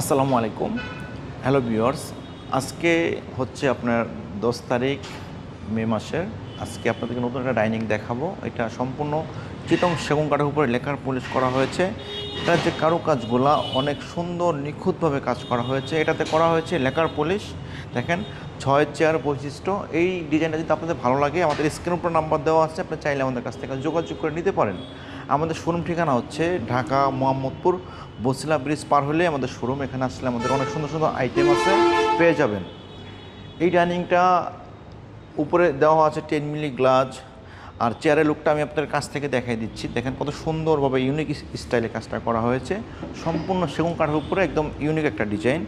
আসসালামু আলাইকুম। Hello viewers আজকে হচ্ছে আপনার দশ তারিখ, মে মাসের। আজকে আপনাদেরকে নতুন একটা ডাইনিং দেখাবো। এটা সম্পূর্ণ চিতং সেগুন কাঠের উপরে লেখার পলিশ করা হয়েছে। এটার যে কারুকাজগুলা অনেক সুন্দর, নিখুঁতভাবে কাজ করা হয়েছে। এটাতে করা হয়েছে লেখার পলিশ দেখেন, ছয় চেয়ার বৈশিষ্ট্য। এই ডিজাইনটা যদি আপনাদের ভালো লাগে, আমাদের স্ক্রিনের উপর নাম্বার দেওয়া আছে। আপনি চাইলে আমাদের কাছ থেকে যোগাযোগ করে নিতে পারেন। আমাদের শোরুম ঠিকানা হচ্ছে ঢাকা, মোহাম্মদপুর, বসিলা ব্রিজ পার হলে আমাদের শোরুম এখানে আসলে আমাদের অনেক সুন্দর সুন্দর আইটেম আছে, পেয়ে যাবেন। এই ডাইনিংটা উপরে দেওয়া আছে টেন মিলি গ্লাস আর চেয়ারের লুকটা আমি আপনাদের কাছ থেকে দেখাই দিচ্ছি। দেখেন কত সুন্দরভাবে ইউনিক স্টাইলে কাজটা করা হয়েছে। সম্পূর্ণ সেগুন কাঠের উপরে একদম ইউনিক একটা ডিজাইন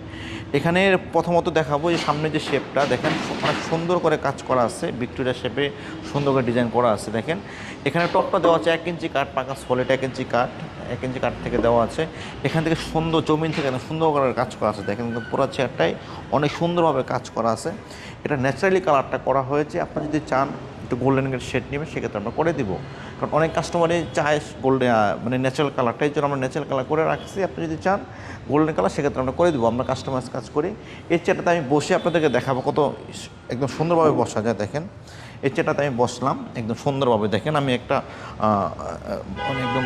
এখানে প্রথমত দেখাবো যে সামনে যে শেপটা দেখেন অনেক সুন্দর করে কাজ করা আছে। ভিক্টোরিয়া শেপে সুন্দর করে ডিজাইন করা আছে, দেখেন। এখানে টপটা দেওয়া আছে এক ইঞ্চি কাঠ, পাকা সলিড এক ইঞ্চি কাঠ, এক ইঞ্চি কাঠ থেকে দেওয়া আছে। এখান থেকে সুন্দর জমিন থেকে সুন্দর করে কাজ করা আছে, দেখেন পুরো চেয়ারটাই অনেক সুন্দরভাবে কাজ করা আছে। এটা ন্যাচারালি কালারটা করা হয়েছে। আপনি যদি চান একটু গোল্ডেন শেড নেবেন সেক্ষেত্রে আমরা করে দিব। কারণ অনেক কাস্টমারই চায় গোল্ডেন মানে ন্যাচারাল কালারটাই জন্য আমরা ন্যাচারাল কালার করে রাখছি। আপনি যদি চান গোল্ডেন কালার সেক্ষেত্রে আমরা করে দেবো। আমরা কাস্টমাইজ কাজ করি। এই চেয়ারটাতে আমি বসে আপনাদেরকে দেখাবো কত একদম সুন্দরভাবে বসা যায়, দেখেন। এই চেয়ারটাতে আমি বসলাম, একদম সুন্দরভাবে, দেখেন। আমি একটা মানে একদম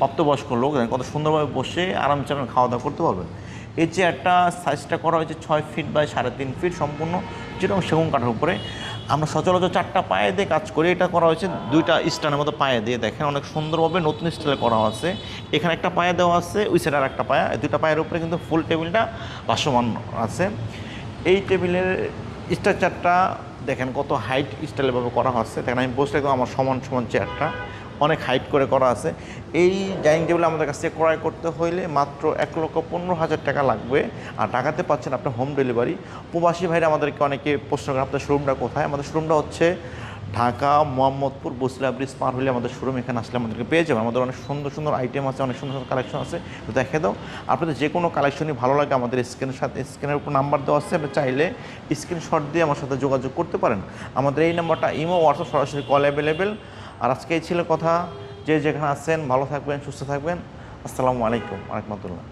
প্রাপ্তবয়স্ক লোক কত সুন্দরভাবে বসে আরামসে আপনি খাওয়া দাওয়া করতে পারবেন। এই চেয়ারটা সাইজটা করা হয়েছে ছয় ফিট বাই সাড়ে তিন ফিট সম্পূর্ণ যেরকম সেগুন কাঠের উপরে। আমরা সচরাচর চারটা পায়ে দিয়ে কাজ করি, এটা করা হয়েছে দুইটা স্টানের মতো পায়ে দিয়ে দেখেন অনেক সুন্দরভাবে নতুন স্টাইলে করা আছে। এখানে একটা পায়ে দেওয়া আছে, ওই সাইড আর একটা পায়া, দুইটা পায়ের উপরে কিন্তু ফুল টেবিলটা ভাসমান আছে। এই টেবিলের স্ট্রাকচারটা দেখেন কত হাইট স্টাইলভাবে করা হচ্ছে দেখেন আমি বসে আমার সমান সমান চেয়ারটা অনেক হাইট করে করা আছে। এই ডাইনিং টেবিল আমাদের কাছ থেকে ক্রয় করতে হইলে মাত্র এক লক্ষ পনেরো হাজার টাকা লাগবে। আর টাকাতে পাচ্ছেন আপনার হোম ডেলিভারি প্রবাসী ভাইরা আমাদেরকে অনেকে প্রশ্ন করে আপনার শোরুমটা কোথায়? আমাদের শোরুমটা হচ্ছে ঢাকা, মোহাম্মদপুর, বসিলা ব্রিজ পার হলে আমাদের শোরুম এখানে আসলে আমাদেরকে পেয়ে যাবেন। আমাদের অনেক সুন্দর সুন্দর আইটেম আছে, অনেক সুন্দর সুন্দর কালেকশন আছে। তো দেখে দাও। আপনাদের যে কোনো কালেকশনই ভালো লাগে, আমাদের স্ক্রিনের সাথে স্ক্রিনের উপর নাম্বার দেওয়া আছে। আপনি চাইলে স্ক্রিনশট দিয়ে আমার সাথে যোগাযোগ করতে পারেন। আমাদের এই নাম্বারটা ইমো হোয়াটসঅ্যাপ সরাসরি কল অ্যাভেলেবেল আর আজকে ছিল কথা। যে যেখানে আছেন ভালো থাকবেন সুস্থ থাকবেন। আসসালামু আলাইকুম রহমতুল্লাহ